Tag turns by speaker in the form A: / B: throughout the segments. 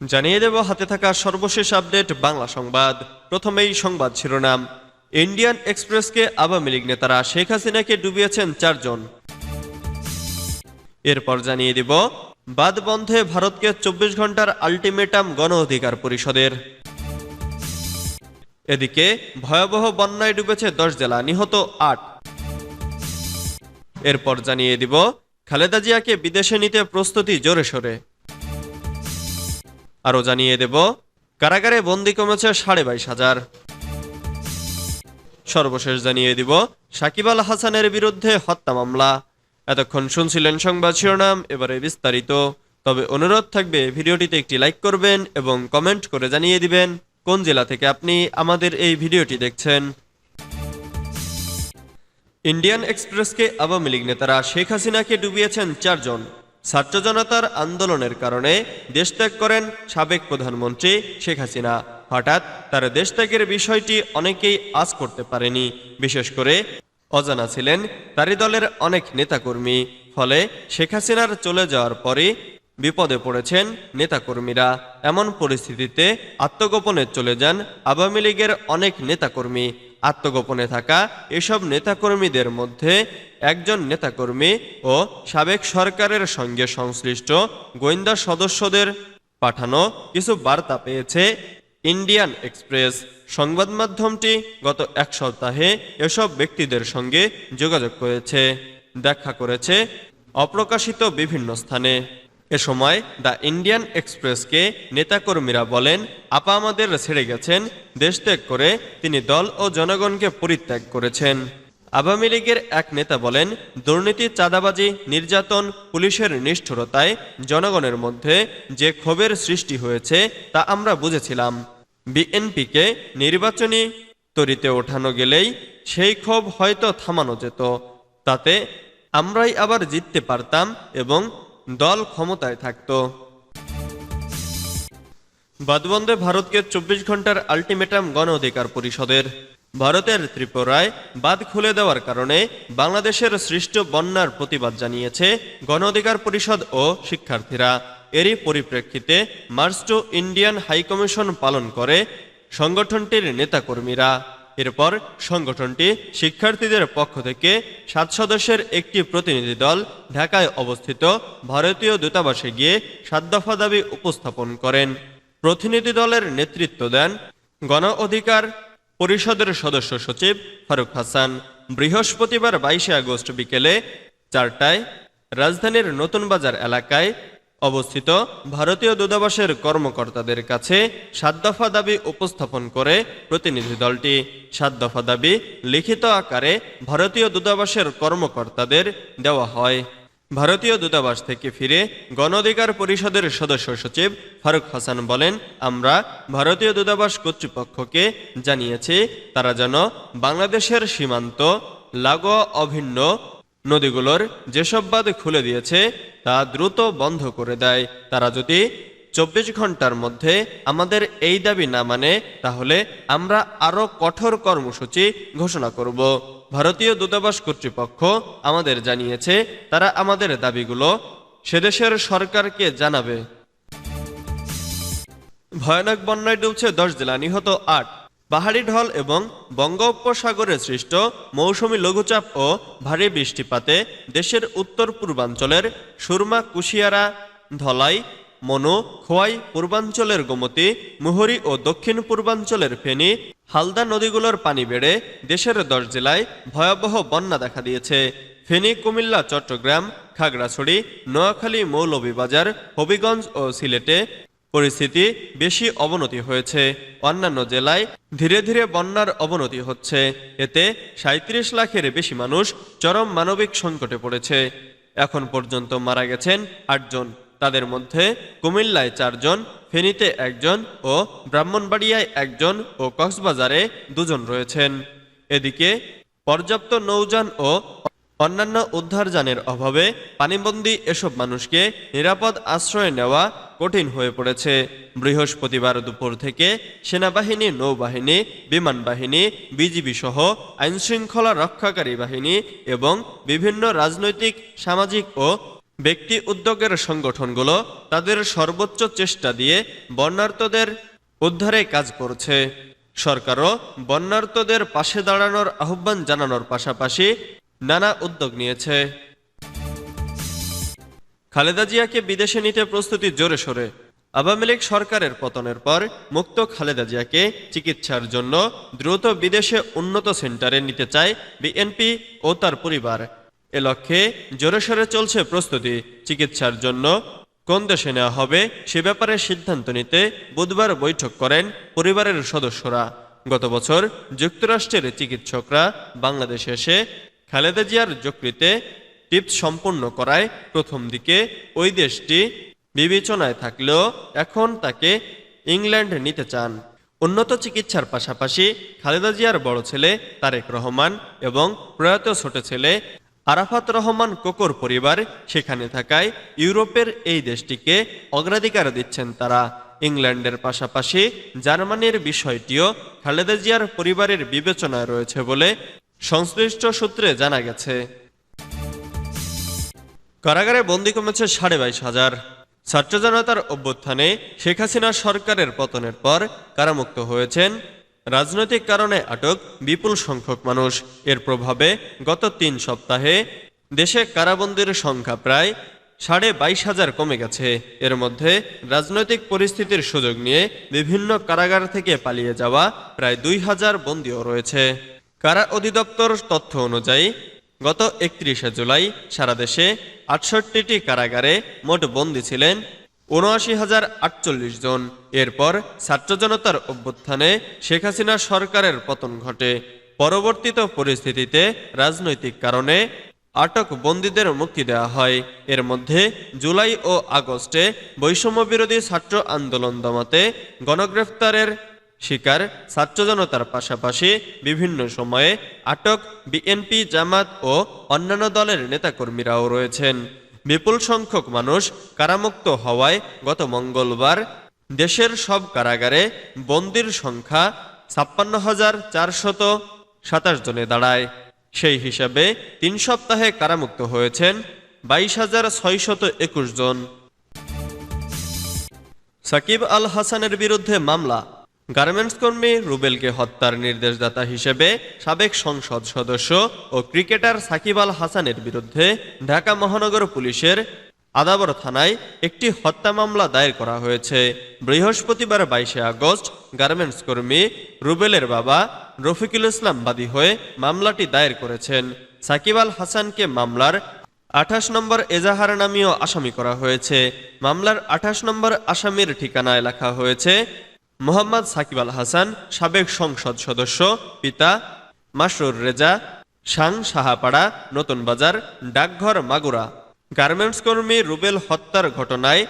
A: জানিয়ে দেব, হাতে থাকা সর্বশেষ আপডেট বাংলা সংবাদ। প্রথমেই সংবাদ শিরোনাম। ইন্ডিয়ান এক্সপ্রেসকে আওয়ামী লীগ নেতারা শেখ হাসিনাকে ডুবিয়েছেন চারজন। এরপর জানিয়ে দিব, বাদ বন্ধে ভারতকে চব্বিশ ঘণ্টার আলটিমেটাম গণ অধিকার পরিষদের। এদিকে, ভয়াবহ বন্যায় ডুবেছে দশ জেলা, নিহত আট। এরপর জানিয়ে দিব, খালেদা জিয়াকে বিদেশে নিতে প্রস্তুতি জোরে সোরে। আরও জানিয়ে দেব। কারাগারে বন্দি কমেছে সাড়ে বাইশ হাজার। সর্বশেষ জানিয়ে দিব, সাকিব আল হাসানের বিরুদ্ধে হত্যা মামলা। এতক্ষণ শুনছিলেন সংবাদ শিরোনাম, এবারে বিস্তারিত। তবে অনুরোধ থাকবে, ভিডিওটিতে একটি লাইক করবেন এবং কমেন্ট করে জানিয়ে দিবেন কোন জেলা থেকে আপনি আমাদের এই ভিডিওটি দেখছেন। ইন্ডিয়ান এক্সপ্রেসকে আওয়ামী লীগ নেতারা শেখ হাসিনাকে ডুবিয়েছেন চারজন। ছাত্র জনতার আন্দোলনের কারণে দেশত্যাগ করেন সাবেক প্রধানমন্ত্রী শেখ হাসিনা। হঠাৎ তার দেশত্যাগের বিষয়টি অনেকেই আজ করতে পারেনি। বিশেষ করে অজানা ছিলেন তারই দলের অনেক নেতাকর্মী। ফলে শেখ হাসিনার চলে যাওয়ার পরে বিপদে পড়েছেন নেতাকর্মীরা। এমন পরিস্থিতিতে আত্মগোপনে চলে যান আওয়ামী লীগের অনেক নেতাকর্মী। আত্মগোপনে থাকা এসব নেতাকর্মীদের মধ্যে একজন নেতাকর্মী ও সাবেক সরকারের সঙ্গে সংশ্লিষ্ট গোয়েন্দা সদস্যদের পাঠানো কিছু বার্তা পেয়েছে ইন্ডিয়ান এক্সপ্রেস। সংবাদ মাধ্যমটি গত এক সপ্তাহে এসব ব্যক্তিদের সঙ্গে যোগাযোগ করেছে। দেখা করেছে অপ্রকাশিত বিভিন্ন স্থানে। এ সময় দ্য ইন্ডিয়ান এক্সপ্রেসকে নেতাকর্মীরা বলেন, আপা আমাদের ছেড়ে গেছেন দেশত্যাগ করে তিনি দল ও জনগণকে পরিত্যাগ করেছেন। আওয়ামী লীগের এক নেতা বলেন, দুর্নীতি, চাঁদাবাজি, নির্যাতন, পুলিশের নিষ্ঠুরতায় জনগণের মধ্যে যে ক্ষোভের সৃষ্টি হয়েছে তা আমরা বুঝেছিলাম। বিএনপিকে নির্বাচনী তরিতে ওঠানো গেলেই সেই ক্ষোভ হয়তো থামানো যেত। তাতে আমরাই আবার জিততে পারতাম এবং দল ক্ষমতায় থাকত। বাদবন্দে ভারতকে চব্বিশ ঘণ্টার আলটিমেটাম গণ অধিকার পরিষদের। ভারতের ত্রিপুরায় বাদ খুলে দেওয়ার কারণে বাংলাদেশের সৃষ্ট বন্যার প্রতিবাদ জানিয়েছে গণ অধিকার পরিষদ ও শিক্ষার্থীরা। এরই পরিপ্রেক্ষিতে মার্চ টু ইন্ডিয়ান হাইকমিশন পালন করে সংগঠনটির নেতাকর্মীরা। এরপর সংগঠনটি শিক্ষার্থীদের পক্ষ থেকে সাত সদস্যের একটি প্রতিনিধি দল ঢাকায় অবস্থিত ভারতীয় দূতাবাসে গিয়ে সাত দফা দাবি উপস্থাপন করেন। প্রতিনিধি দলের নেতৃত্ব দেন গণ অধিকার পরিষদের সদস্য সচিব ফারুক হাসান। বৃহস্পতিবার বাইশে আগস্ট বিকেলে চারটায় রাজধানীর নতুন বাজার এলাকায় অবস্থিত ভারতীয় দূতাবাসের কর্মকর্তাদের কাছে সাত দফা দাবি উপস্থাপন করে প্রতিনিধি দলটি। সাত দফা দাবি লিখিত আকারে ভারতীয় দূতাবাসের কর্মকর্তাদের দেওয়া হয়। ভারতীয় দূতাবাস থেকে ফিরে গণ অধিকার পরিষদের সদস্য সচিব ফারুক হাসান বলেন, আমরা ভারতীয় দূতাবাস কর্তৃপক্ষকে জানিয়েছি, তারা যেন বাংলাদেশের সীমান্ত, লাগোয়া, অভিন্ন নদীগুলোর যেসব বাঁধ খুলে দিয়েছে তা দ্রুত বন্ধ করে দেয়। তারা যদি চব্বিশ ঘণ্টার মধ্যে আমাদের এই দাবি না মানে তাহলে আমরা আরও কঠোর কর্মসূচি ঘোষণা করব। ভারতীয় দূতাবাস কর্তৃপক্ষ আমাদের জানিয়েছে, তারা আমাদের দাবিগুলো সেদেশের সরকারকে জানাবে। ভয়ানক বন্যায় ডুবছে দশ জেলা, নিহত আট। পাহাড়ি ঢল এবং বঙ্গোপসাগরে সৃষ্ট মৌসুমী লঘুচাপ ও ভারী বৃষ্টিপাতে দেশের উত্তর পূর্বাঞ্চলের সুরমা, কুশিয়ারা, ধলাই, মনু, খোয়াই পূর্বাঞ্চলের গোমতী, মুহুরী ও দক্ষিণ পূর্বাঞ্চলের ফেনী, হালদা নদীগুলোর পানি বেড়ে দেশের দশ জেলায় ভয়াবহ বন্যা দেখা দিয়েছে। ফেনী, কুমিল্লা, চট্টগ্রাম, খাগড়াছড়ি, নোয়াখালী, মৌলভীবাজার, হবিগঞ্জ ও সিলেটে পরিস্থিতি বেশি অবনতি হয়েছে। অন্যান্য জেলায় ধীরে ধীরে বন্যার অবনতি হচ্ছে। এতে সাঁত্রিশ লাখের বেশি মানুষ চরম মানবিক সংকটে পড়েছে। এখন পর্যন্ত মারা গেছেন আটজন তাদের মধ্যে কুমিল্লায় চারজন ফেনীতে একজন ও ব্রাহ্মণবাড়িয়ায় একজন ও কক্সবাজারে দুজন রয়েছেন। এদিকে পর্যাপ্ত নৌযান ও অন্যান্য উদ্ধারযানের অভাবে পানিবন্দী এসব মানুষকে নিরাপদ আশ্রয় নেওয়া কঠিন হয়ে পড়েছে। বৃহস্পতিবার দুপুর থেকে সেনাবাহিনী, নৌবাহিনী, বিমান বাহিনী, বিজিবি সহ আইনশৃঙ্খলা রক্ষাকারী বাহিনী এবং বিভিন্ন রাজনৈতিক, সামাজিক ও ব্যক্তি উদ্যোগের সংগঠনগুলো তাদের সর্বোচ্চ চেষ্টা দিয়ে বন্যার্তদের উদ্ধারে কাজ করছে। সরকারও বন্যার্তদের পাশে দাঁড়ানোর আহ্বান জানানোর পাশাপাশি নানা উদ্যোগ নিয়েছে। খালেদা জিয়াকে বিদেশে নিতে প্রস্তুতি জোরে সোরে। আওয়ামী লীগ সরকারের পতনের পর মুক্ত খালেদা জিয়াকে চিকিৎসার জন্য দ্রুত বিদেশে উন্নত সেন্টারে নিতে চায় বিএনপি ও তার পরিবার। এ লক্ষ্যে জোরে সোরে চলছে প্রস্তুতি। চিকিৎসার জন্য কোন দেশে নেওয়া হবে সে ব্যাপারে সিদ্ধান্ত নিতে বুধবার বৈঠক করেন পরিবারের সদস্যরা। গত বছর যুক্তরাষ্ট্রের চিকিৎসকরা বাংলাদেশে এসে খালেদা জিয়ার যকৃতে টিপস সম্পন্ন করায় প্রথম দিকে ওই দেশটি বিবেচনায় থাকলেও এখন তাকে ইংল্যান্ড নিতে চান। উন্নত চিকিৎসার পাশাপাশি খালেদা জিয়ার বড় ছেলে তারেক রহমান এবং প্রয়াত ছোট ছেলে আরাফাত রহমান কোকর পরিবার সেখানে থাকায় ইউরোপের এই দেশটিকে অগ্রাধিকার দিচ্ছেন তারা। ইংল্যান্ডের পাশাপাশি জার্মানির বিষয়টিও খালেদা জিয়ার পরিবারের বিবেচনায় রয়েছে বলে সংশ্লিষ্ট সূত্রে জানা গেছে। কারাগারে বন্দি কমেছে সাড়ে বাইশ হাজার। ছাত্র জনতার অভ্যুত্থানে শেখ হাসিনা সরকারের পতনের পর কারামুক্ত হয়েছেন। রাজনৈতিক কারণে আটক বিপুল সংখ্যক মানুষ। এর প্রভাবে গত তিন সপ্তাহে দেশে কারাবন্দির সংখ্যা প্রায় সাড়ে বাইশ হাজার কমে গেছে। এর মধ্যে রাজনৈতিক পরিস্থিতির সুযোগ নিয়ে বিভিন্ন কারাগার থেকে পালিয়ে যাওয়া প্রায় দুই হাজার বন্দিও রয়েছে। কারা অধিদপ্তর তথ্য অনুযায়ী গত একত্রিশে জুলাই সারা দেশে আটষট্টিটি কারাগারে মোট বন্দী ছিলেন উনআশি হাজার আটচল্লিশ জন। এরপর ছাত্র জনতার অভ্যুত্থানে শেখ হাসিনা সরকারের পতন ঘটে। পরবর্তীত পরিস্থিতিতে রাজনৈতিক কারণে আটক বন্দীদের মুক্তি দেওয়া হয়। এর মধ্যে জুলাই ও আগস্টে বৈষম্য বিরোধী ছাত্র আন্দোলন দমাতে গণগ্রেফতারের শিকার ছাত্র জনতার পাশাপাশি বিভিন্ন সময়ে আটক বিএনপি জামাত ও অন্যান্য দলের নেতাকর্মীরাও রয়েছেন। বিপুল সংখ্যক মানুষ কারামুক্ত হওয়ায় গত মঙ্গলবার দেশের সব কারাগারে বন্দির সংখ্যা ছাপ্পান্ন হাজার চারশত সাতাশ জনে দাঁড়ায়। সেই হিসাবে তিন সপ্তাহে কারামুক্ত হয়েছেন বাইশ হাজার ছয়শত একুশ জন। সাকিব আল হাসানের বিরুদ্ধে মামলা গার্মেন্টস কর্মী রুবেলকে হত্যার নির্দেশদাতা হিসেবে সাবেক সংসদ সদস্য ও ক্রিকেটার সাকিব আল হাসানের বিরুদ্ধে ঢাকা মহানগর পুলিশের আদাবর থানায় একটি হত্যা মামলা দায়ের করা হয়েছে। বৃহস্পতিবার বাইশে আগস্ট গার্মেন্টস কর্মী রুবেলের বাবা রফিকুল ইসলাম বাদী হয়ে মামলাটি দায়ের করেছেন। সাকিব আল হাসানকে মামলার আঠাশ নম্বর এজাহার নামীয় আসামি করা হয়েছে। মামলার আঠাশ নম্বর আসামির ঠিকানায় লেখা হয়েছে মোহাম্মদ সাকিব আল হাসান, সাবেক সংসদ সদস্য, পিতা মাসরুর রেজা সাং সাহাপাড়া, নতুন বাজার, ডাকঘর মাগুরা। গার্মেন্টস কর্মী রুবেল হত্যার ঘটনায়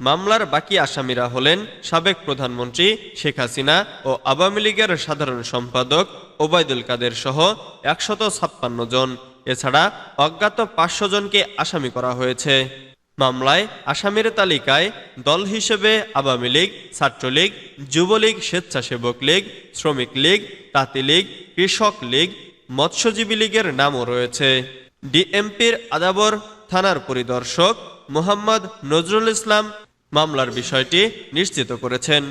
A: মামলার বাকি আসামিরা হলেন সাবেক প্রধানমন্ত্রী শেখ হাসিনা ও আওয়ামী লীগের সাধারণ সম্পাদক ওবায়দুল কাদের সহ একশত ছাপ্পান্ন জন। এছাড়া অজ্ঞাত পাঁচশো জনকে আসামি করা হয়েছে। মামলায় আসামির তালিকায় দল হিসেবে আওয়ামী লীগ, ছাত্রলীগ, যুবলীগ, স্বেচ্ছাসেবক লীগ, শ্রমিক লীগ, তাঁতি লীগ, কৃষক লীগ, মৎস্যজীবী লীগের নামও রয়েছে। ডিএমপির আদাবর থানার পরিদর্শক মোহাম্মদ নজরুল ইসলাম মামলার বিষয়টি নিশ্চিত করেছেন।